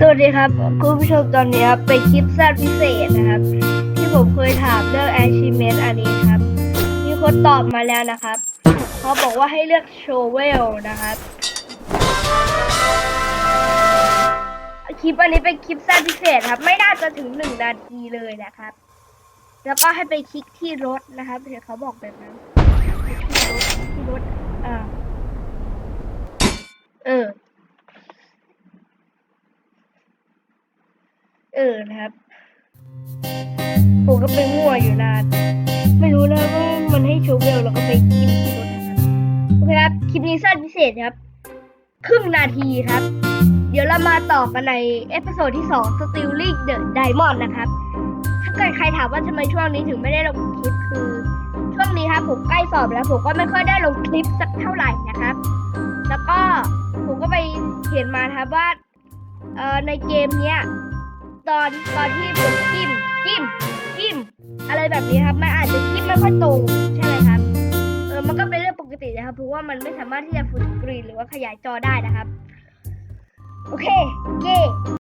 สวัสดีครับ คุณผู้ชมตอนนี้ครับเป็นคลิปสั้นพิเศษนะครับ ที่ผมเคยถามเรื่อง achievement อันนี้ครับ มีคนตอบมาแล้วนะครับเขาบอกว่าให้เลือกโชเวลนะครับคลิปอันนี้เป็นคลิปสั้นพิเศษครับ ไม่น่าจะถึงหนึ่งนาทีเลยนะครับ แล้วก็ให้ไปคลิกที่รถนะครับเดี๋ยวเขาบอกแบบนั้นที่รถที่รถอ่าเออ เออนะครับ ผมก็ไปมั่วอยู่นาน ไม่รู้นะว่ามันให้โชว์เวลแล้วก็ไปกินที่รถนะครับโอเคครับ คลิปนี้สั้นพิเศษครับ ครึ่งนาทีครับ เดี๋ยวเรามาต่อกันในเอพิโซดที่ 2 Stealing the Diamond นะครับ ถ้าเกิดใครถามว่าทำไมช่วงนี้ถึงไม่ได้ลงคลิปคือช่วงนี้ครับผมใกล้สอบแล้วผมก็ไม่ค่อยได้ลงคลิปสักเท่าไหร่นะครับ แล้วก็ผมก็ไปเขียนมาครับว่าในเกมเนี้ย ตอนตอนที่ผมจิ้มจิ้มจิ้มอะไรแบบนี้ครับมันอาจจะจิ้มไม่ค่อยตรงใช่ไหมครับเออมันก็เป็นเรื่องปกตินะครับเพราะว่ามันไม่สามารถที่จะฟูลสกรีนหรือว่าขยายจอได้นะครับ